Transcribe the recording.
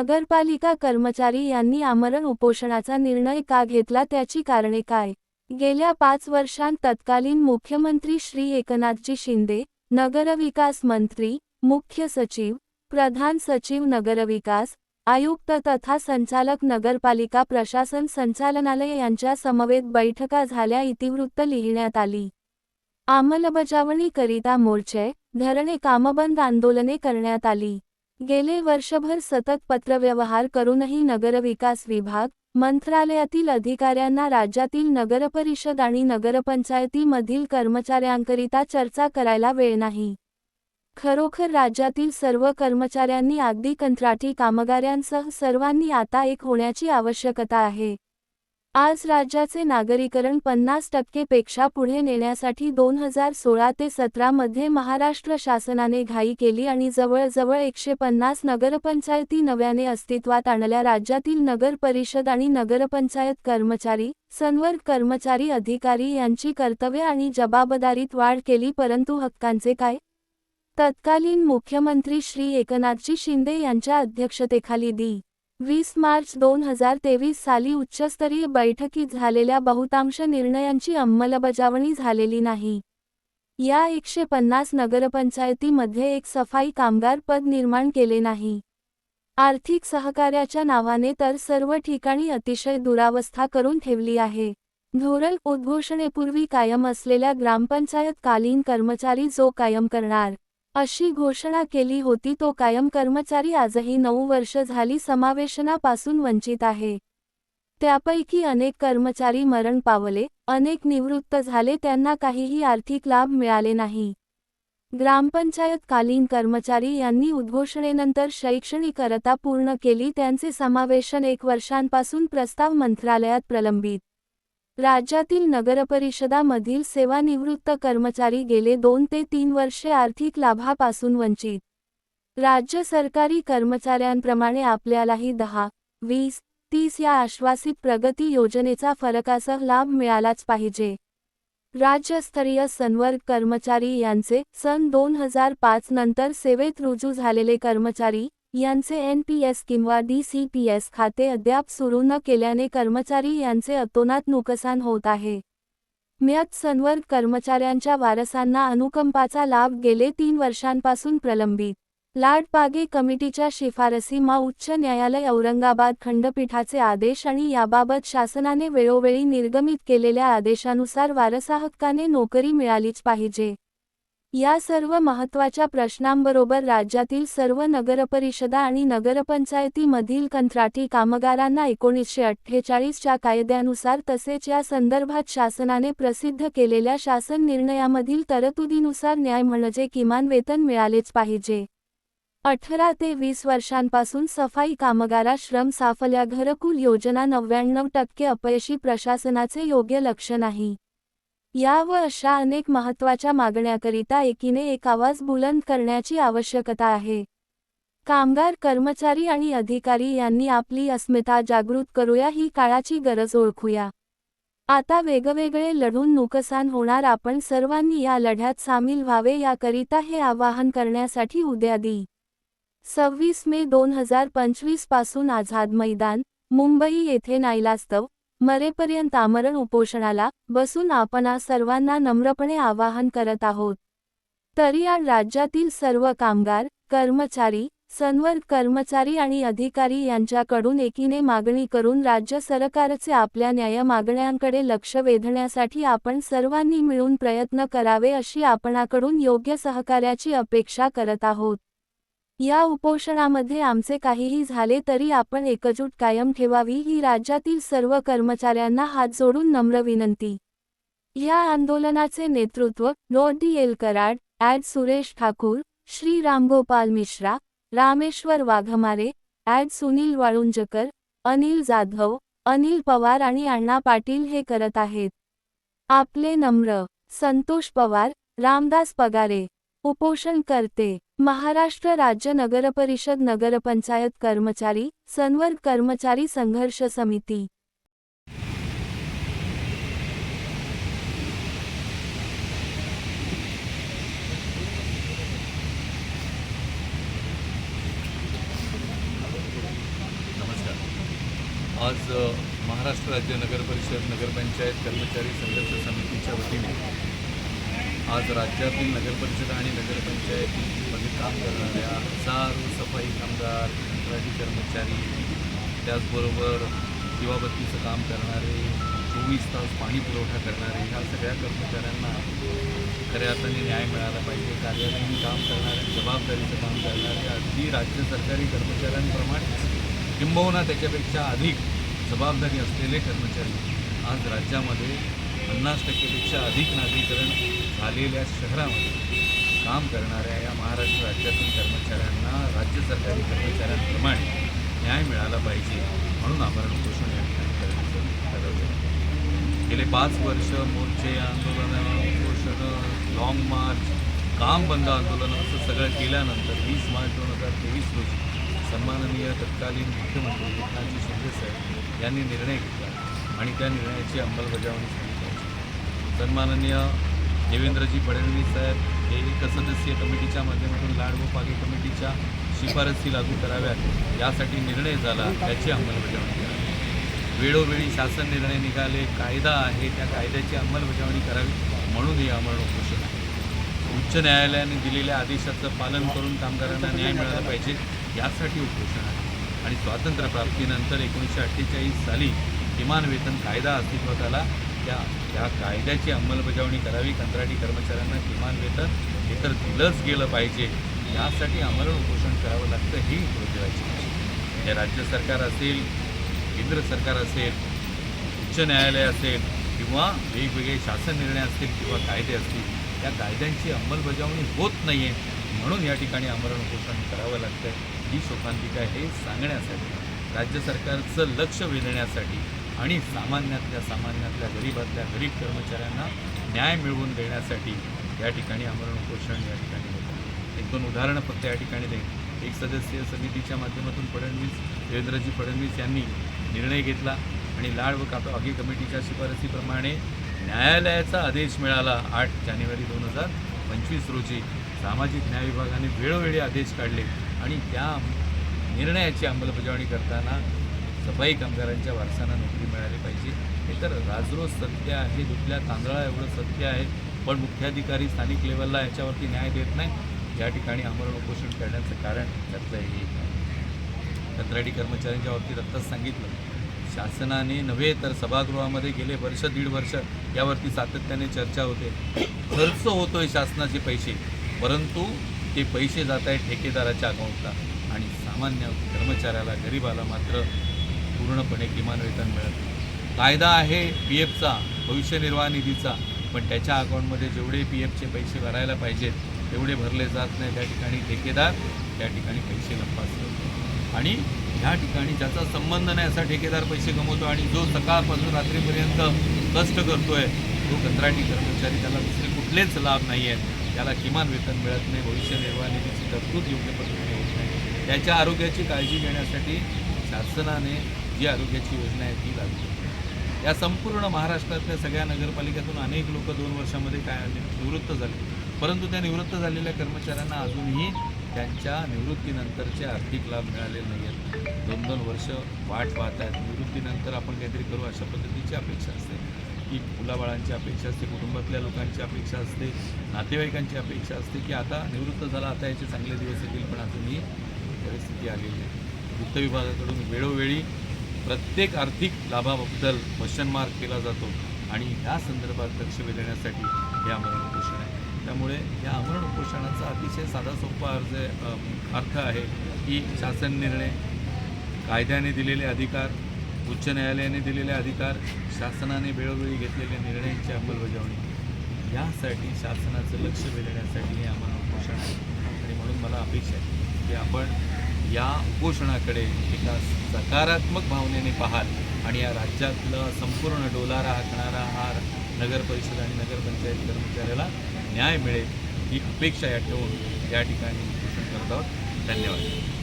नगरपालिका कर्मचारी यांनी आमरण उपोषणाचा निर्णय का घेतला त्याची कारणे काय? गेल्या पाच वर्षांत तत्कालीन मुख्यमंत्री श्री एकनाथजी शिंदे नगरविकास मंत्री मुख्य सचिव प्रधान सचिव नगरविकास आयुक्त तथा संचालक नगरपालिका प्रशासन संचालनालय यांच्या समवेत बैठका झाल्या इतिवृत्त लिहिण्यात आली. अंमलबजावणीकरिता मोर्चे धरणे कामबंद आंदोलने करण्यात आली. गेले वर्षभर सतत पत्रव्यवहार करूनही नगरविकास विभाग मंत्रालयातील अधिकाऱ्यांना राज्यातील नगरपरिषद आणि नगरपंचायतीमधील कर्मचाऱ्यांकरिता चर्चा करायला वेळ नाही. खरोखर राज्यातील सर्व कर्मचाऱ्यांनी अगदी कंत्राटी कामगारांसह सर्वांनी आता एक होण्याची आवश्यकता आहे. आज राज्याचे नागरीकरण पन्नास टक्केपेक्षा पुढे नेण्यासाठी दोन हजार सोळा ते सतरा मध्ये महाराष्ट्र शासनाने घाई केली आणि जवळजवळ एकशे पन्नास नगरपंचायती नव्याने अस्तित्वात आणल्या. राज्यातील नगर परिषद आणि नगरपंचायत कर्मचारी संवर्ग कर्मचारी अधिकारी यांची कर्तव्य आणि जबाबदारीत वाढ केली परंतु हक्कांचे काय? तत्कालीन मुख्यमंत्री श्री एकनाथजी शिंदे यांच्या अध्यक्षतेखाली दी वीस मार्च दोन हजार तेवीस साली उच्चस्तरीय बैठकीत झालेल्या बहुतांश निर्णयांची अंमलबजावणी झालेली नाही. या एकशे पन्नास नगरपंचायतीमध्ये एक सफाई कामगार पद निर्माण केले नाही. आर्थिक सहकार्याच्या नावाने तर सर्व ठिकाणी अतिशय दुरावस्था करून ठेवली आहे. धोरण उद्घोषणेपूर्वी कायम असलेल्या ग्रामपंचायत कालीन कर्मचारी जो कायम करणार अशी घोषणा केली होती तो कायम कर्मचारी आजही नऊ वर्ष झाली समावेशनापासून वंचित आहे. त्यापैकी अनेक कर्मचारी मरण पावले अनेक निवृत्त झाले त्यांना काहीही आर्थिक लाभ मिळाले नाही. ग्रामपंचायतकालीन कर्मचारी यांनी उद्घोषणेनंतर शैक्षणिकरता पूर्ण केली त्यांचे समावेशन एक वर्षांपासून प्रस्ताव मंत्रालयात प्रलंबित राज्यातील नगरपरिषदामधील सेवानिवृत्त कर्मचारी गेले दोन ते तीन वर्षे आर्थिक लाभापासून वंचित. राज्य सरकारी कर्मचाऱ्यांप्रमाणे आपल्यालाही दहा वीस तीस या आश्वासित प्रगती योजनेचा फरकासह लाभ मिळालाच पाहिजे. राज्यस्तरीय सन्वर्ग कर्मचारी यांचे सन दोन हजार पाच नंतर सेवेत रुजू झालेले कर्मचारी यांचे एन पी एस किंवा डीसीपीएस सी पी एस खाते अद्याप सुरू न केल्याने कर्मचारी यांचे अतोनात नुकसान होत आहे. म्यात संवर्ग कर्मचाऱ्यांच्या वारसांना अनुकंपाचा लाभ गेले तीन वर्षांपासून प्रलंबित. लाडपागे कमिटीच्या शिफारसीमा उच्च न्यायालय औरंगाबाद खंडपीठाचे आदेश आणि याबाबत शासनाने वेळोवेळी निर्गमित केलेल्या आदेशानुसार वारसाहक्काने नोकरी मिळालीच पाहिजे. या सर्व महत्त्वाच्या प्रश्नांबरोबर राज्यातील सर्व नगरपरिषदा आणि नगरपंचायतीमधील कंत्राटी कामगारांना एकोणीसशे अठ्ठेचाळीसच्या कायद्यानुसार तसेच या संदर्भात शासनाने प्रसिद्ध केलेल्या शासन निर्णयामधील तरतुदीनुसार न्याय म्हणजे किमान वेतन मिळालेच पाहिजे. अठरा ते वीस वर्षांपासून सफाई कामगारा श्रम साफल्या घरकुल योजना नव्याण्णव टक्के अपयशी प्रशासनाचे योग्य लक्ष नाही. या व अशा अनेक महत्त्वाच्या मागण्याकरिता एकीने एक आवाज बुलंद करण्याची आवश्यकता आहे. कामगार कर्मचारी आणि अधिकारी यांनी आपली अस्मिता जागृत करूया ही काळाची गरज ओळखूया. आता वेगवेगळे लढून नुकसान होणार आपण सर्वांनी या लढ्यात सामील व्हावे याकरिता हे आवाहन करण्यासाठी उद्या दी. सव्वीस मे दोन हजार पंचवीसपासून आझाद मैदान मुंबई येथे नाईलास्तव मरेपर्यंत आमरण उपोषणाला बसून आपणा सर्वांना नम्रपणे आवाहन करत आहोत. तरी या राज्यातील सर्व कामगार कर्मचारी संवर्ग कर्मचारी आणि अधिकारी यांच्याकडून एकीने मागणी करून राज्य सरकारचे आपल्या न्याय मागण्यांकडे लक्ष वेधण्यासाठी आपण सर्वांनी मिळून प्रयत्न करावे अशी आपणाकडून योग्य सहकार्याची अपेक्षा करत आहोत. या उपोषणामध्ये आमचे काहीही झाले तरी आपण एकजूट कायम ठेवावी ही राज्यातील सर्व कर्मचाऱ्यांना हात जोडून नम्र विनंती. या आंदोलनाचे नेतृत्व no. D. L Karad adv. Suresh Thakur Shri. Ramgopal Mishra Rameshwar Waghmare adv. Sunil Walunjkar Anil Jadhav Anil Pawar आणि अण्णा पाटील हे करत आहेत. आपले नम्र संतोष पवार रामदास पगारे उपोषण करते महाराष्ट्र राज्य नगरपरिषद नगरपंचायत कर्मचारी संवर्ग कर्मचारी संघर्ष समिती. आज महाराष्ट्र राज्य नगर परिषद नगरपंचायत कर्मचारी संघर्ष समितीच्या वतीने आज राज्यातील नगरपरिषद आणि नगरपंचायती नगरपंचायतीमध्ये काम करणाऱ्या हजारो सफाई कामगार कंत्राटी कर्मचारी त्याचबरोबर दिवाबत्तीचं काम करणारे चोवीस तास पाणी पुरवठा करणारे ह्या सगळ्या कर्मचाऱ्यांना खऱ्या अर्थाने न्याय मिळाला पाहिजे. कार्यालयीन काम करणाऱ्या जबाबदारीचं काम करणारे अगदी राज्य सरकारी कर्मचाऱ्यांप्रमाणे किंबहुना त्याच्यापेक्षा अधिक जबाबदारी असलेले कर्मचारी आज राज्यामध्ये पन्नास टक्केपेक्षा अधिक नागरीकरण झालेल्या शहरामध्ये काम करणाऱ्या या महाराष्ट्र राज्यातील कर्मचाऱ्यांना राज्य सरकारी कर्मचाऱ्यांप्रमाणे न्याय मिळाला पाहिजे म्हणून आमरण उपोषण या ठिकाणी करण्याचं ठरवलं. गेले पाच वर्ष मोर्चे आंदोलनं उपोषणं लाँग मार्च काम बंद आंदोलन असं सगळं केल्यानंतर वीस मार्च दोन हजार तेवीस रोजी सन्माननीय तत्कालीन मुख्यमंत्री एकनाथजी शिंदे साहेब यांनी निर्णय घेतला आणि त्या निर्णयाची अंमलबजावणी झाली. पाहिजे सन्माननीय देवेंद्रजी फडणवीस साहेब हे एकसदस्यीय कमिटीच्या माध्यमातून लाड व पागे कमिटीच्या शिफारसी लागू कराव्यात यासाठी निर्णय झाला त्याची अंमलबजावणी करावी वेळोवेळी शासन निर्णय निघाले कायदा आहे त्या कायद्याची अंमलबजावणी करावी म्हणून हे आमरण उपोषण आहे. उच्च न्यायालयाने दिलेल्या आदेशाचं पालन करून कामगारांना न्याय मिळाला पाहिजे यासाठी उपोषण आहे. आणि स्वातंत्र्यप्राप्तीनंतर एकोणीसशे अठ्ठेचाळीस साली किमान वेतन कायदा अस्तित्वात आला त्या त्या कायद्याची अंमलबजावणी करावी कंत्राटी कर्मचाऱ्यांना किमान वेतन हे तर दिलंच गेलं पाहिजे. यासाठी आम्हाला उपोषण करावं लागतं ही ठेवायची हे म्हणजे राज्य सरकार असेल केंद्र सरकार असेल उच्च न्यायालय असेल किंवा वेगवेगळे शासन निर्णय असतील किंवा कायदे असतील या कायद्यांची अंमलबजावणी होत नाही आहे म्हणून या ठिकाणी आमरण उपोषण करावं लागतं ही शोकांतिका हे सांगण्यासाठी राज्य सरकारचं लक्ष वेधण्यासाठी. आणि सामान्यातल्या सामान्यातल्या गरीबातल्या गरीब कर्मचाऱ्यांना न्याय मिळवून देण्यासाठी या ठिकाणी आमरण उपोषण या ठिकाणी होतं. एक दोन उदाहरणं फक्त या ठिकाणी देईन. एक सदस्यीय समितीच्या माध्यमातून फडणवीस देवेंद्रजी फडणवीस यांनी निर्णय घेतला आणि लाड व काप अगी कमिटीच्या शिफारसीप्रमाणे न्यायालयाचा आदेश मिळाला आठ जानेवारी दोन हजार पंचवीस रोजी. सामाजिक न्याय विभागाने वेळोवेळी आदेश काढले आणि त्या निर्णयाची अंमलबजावणी करताना सफाई कामगारांच्या वारसांना नोकरी मिळाली पाहिजे. हे तर राजरोज सत्य आहे दुखल्या तांदळा एवढं सत्य आहे पण मुख्याधिकारी स्थानिक लेवलला याच्यावरती न्याय देत नाही या ठिकाणी आमरण उपोषण करण्याचं कारण त्यातलं हे कंत्राटी कर्मचाऱ्यांच्या बाबतीत आत्ताच सांगितलं. शासनाने नव्हे तर सभागृहामध्ये गेले वर्ष दीड वर्ष यावरती सातत्याने चर्चा होते. खर्च होतोय शासनाचे पैसे परंतु ते पैसे जात आहेत ठेकेदाराच्या अकाउंटला आणि सामान्य कर्मचाऱ्याला गरीबाला मात्र पूर्णपणे किमान वेतन मिळत कायदा आहे पी एफचा भविष्य निर्वाह निधीचा. पण त्याच्या अकाउंटमध्ये जेवढे पी एफचे पैसे भरायला पाहिजेत तेवढे भरले जात नाही. त्या ठिकाणी ठेकेदार त्या ठिकाणी पैसे लंपास आणि ह्या ठिकाणी ज्याचा संबंध नाही असा ठेकेदार पैसे कमवतो आणि जो सकाळपासून रात्रीपर्यंत कष्ट करतो आहे तो कंत्राटी कर्मचारी त्याला दुसरे कुठलेच लाभ नाही आहेत त्याला किमान वेतन मिळत नाही. भविष्य निर्वाह निधीची तरतूद योग्य पद्धतीने होत नाही. त्याच्या आरोग्याची काळजी घेण्यासाठी शासनाने जी आरोग्याची योजना आहे ती लागू या संपूर्ण महाराष्ट्रातल्या सगळ्या नगरपालिकेतून अनेक लोक दोन वर्षामध्ये काय निवृत्त झाले. परंतु त्या निवृत्त झालेल्या कर्मचाऱ्यांना अजूनही त्यांच्या निवृत्तीनंतरचे आर्थिक लाभ मिळालेले नाही आहेत दोन दोन वर्ष वाट पाहत आहेत निवृत्तीनंतर आपण काहीतरी करू अशा पद्धतीची अपेक्षा असते. की मुलाबाळांची अपेक्षा असते कुटुंबातल्या लोकांची अपेक्षा असते नातेवाईकांची अपेक्षा असते की आता निवृत्त झाला आता याचे चांगले दिवस येतील पण अजूनही परिस्थिती आलेली आहे वित्त विभागाकडून वेळोवेळी प्रत्येक आर्थिक लाभाबद्दल क्वेश्चन मार्क केला जातो आणि ह्या संदर्भात लक्ष वेधण्यासाठी हे आमरण उपोषण आहे. त्यामुळे या आमरण उपोषणाचा अतिशय साधा सोपा अर्ज अर्थ आहे की शासन निर्णय कायद्याने दिलेले अधिकार उच्च न्यायालयाने दिलेले अधिकार शासनाने वेळोवेळी घेतलेल्या निर्णयांची अंमलबजावणी. यासाठी शासनाचं लक्ष वेधण्यासाठी हे आम्हाला उपोषण आहे आणि म्हणून मला अपेक्षा आहे की आपण या उपोषणाकडे एका सकारात्मक भावनेने पाहाल आणि या राज्यातलं संपूर्ण डोलारा हाकणारा हा नगर परिषद आणि नगरपंचायत कर्मचाऱ्याला न्याय मिळेल ही अपेक्षा या ठेवून या ठिकाणी उपोषण करत आहोत. धन्यवाद.